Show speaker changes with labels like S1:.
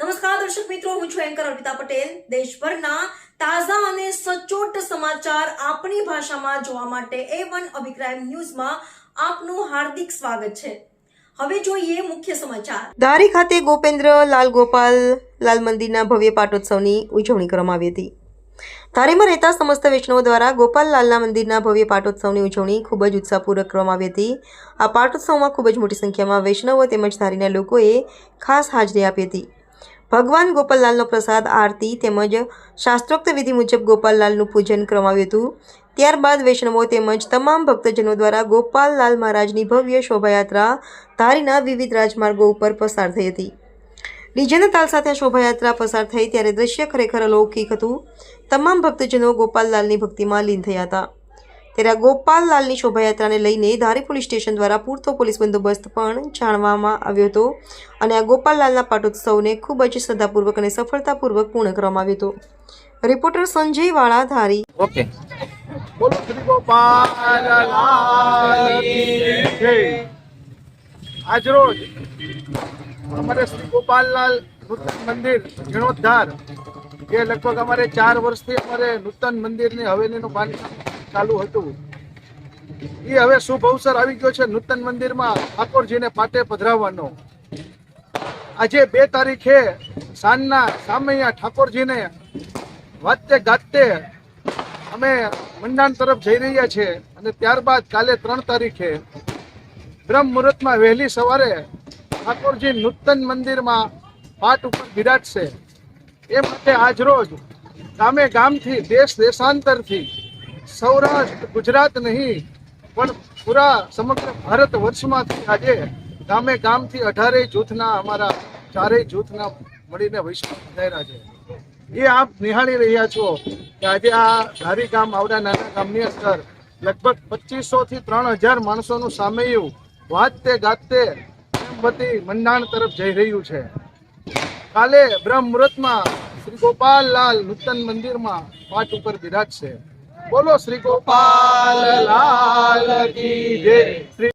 S1: નમસ્કાર, દર્શક મિત્રો, હું છું એન્કર અર્પિતા પટેલ. દેશભરના તાજા અને સચોટ સમાચાર આપણી ભાષામાં જોવા માટે એ વન અભિક્રાઇમ ન્યૂઝમાં આપનું હાર્દિક સ્વાગત છે. હવે જોઈએ મુખ્ય સમાચાર. ધારી ખાતે ગોપેન્દ્ર લાલ ગોપાલ લાલ મંદિરના ભવ્ય પાટોત્સવની ઉજવણી કરવામાં આવી હતી. ધારીમાં રહેતા સમસ્ત વૈષ્ણવો દ્વારા ગોપાલ લાલના મંદિરના ભવ્ય પાટોત્સવની ઉજવણી ખૂબ જ ઉત્સાહપૂર્વક કરવામાં આવી હતી. આ પાટોત્સવમાં ખૂબ જ મોટી સંખ્યામાં વૈષ્ણવો તેમજ ધારીના લોકોએ ખાસ હાજરી આપી હતી. ભગવાન ગોપાલલાલનો પ્રસાદ, આરતી તેમજ શાસ્ત્રોક્ત વિધિ મુજબ ગોપાલલાલનું પૂજન કરવામાં હતું. ત્યારબાદ વૈષ્ણવો તેમજ તમામ ભક્તજનો દ્વારા ગોપાલલાલ મહારાજની ભવ્ય શોભાયાત્રા ધારીના વિવિધ રાજમાર્ગો ઉપર પસાર થઈ હતી. ડીજેના તાલ સાથે શોભાયાત્રા પસાર થઈ ત્યારે દ્રશ્ય ખરેખર અલૌકિક હતું. તમામ ભક્તજનો ગોપાલલાલની ભક્તિમાં લીન થયા હતા. ત્યારે ગોપાલલાલની શોભાયાત્રાને લઈને ધારી પોલીસ સ્ટેશન દ્વારા પૂરતો પોલીસ બંદોબસ્ત પણ જાણવામાં આવ્યો હતો. અને આ ગોપાલલાલના પાટોત્સવને ખૂબ જ શ્રદ્ધાપૂર્વક અને સફળતાપૂર્વક પૂર્ણ કરવામાં આવ્યો હતો. રિપોર્ટર સંજય વાળા ધારી.
S2: ઓકે.
S3: બોલો શ્રી ગોપાલ. આજરોજ અમારે શ્રી ગોપાલલાલ નૂતન મંદિર જીર્ણોદ્ધાર જે લગભગ અમારે ચાર વર્ષથી અમારે નૂતન મંદિરની હવેલીનું બાંધકામ ચાલુ હતું. એ હવે શુભ અવસર આવી ગયો છે નૂતન મંદિરમાં ઠાકોરજીને પાટે પધરાવવાનો. આજે બે તારીખે સાંજના સામૈયા ઠાકોરજીને વાતે ગાતે અમે મંડાણ તરફ જઈ રહ્યા છે અને ત્યારબાદ કાલે ત્રણ તારીખે બ્રહ્મ મુહૂર્તમાં વહેલી સવારે ઠાકોરજી નૂતન મંદિરમાં પાટ ઉપર બિરાજશે. એ માટે આજરોજ ગામે ગામથી, દેશ દેશાંતરથી સૌરાષ્ટ્ર, ગુજરાત નહીં, પણ પૂરા સમગ્ર ભારત વર્ષમાંથી આજે ગામે ગામથી અઢારેય જૂથના અમારા ચારેય જૂથના મળીને વૈષ્ણવ પધાર્યા છે. એ આપ નિહાળી રહ્યા છો કે આજે આ ધારી ગામ, આવડા નાના ગામની અંદર લગભગ પચીસો થી ત્રણ હજાર માણસોનું સામૈયું વાજતે ગાતે પ્રેમવતી મંડાણ તરફ જઈ રહ્યું છે. કાલે બ્રહ્મ મુહૂર્તમાં શ્રી ગોપાલલાલ નૂતન મંદિરમાં પાઠ ઉપર બિરાજશે. બોલો શ્રી ગોપાલ લાલ કી જય.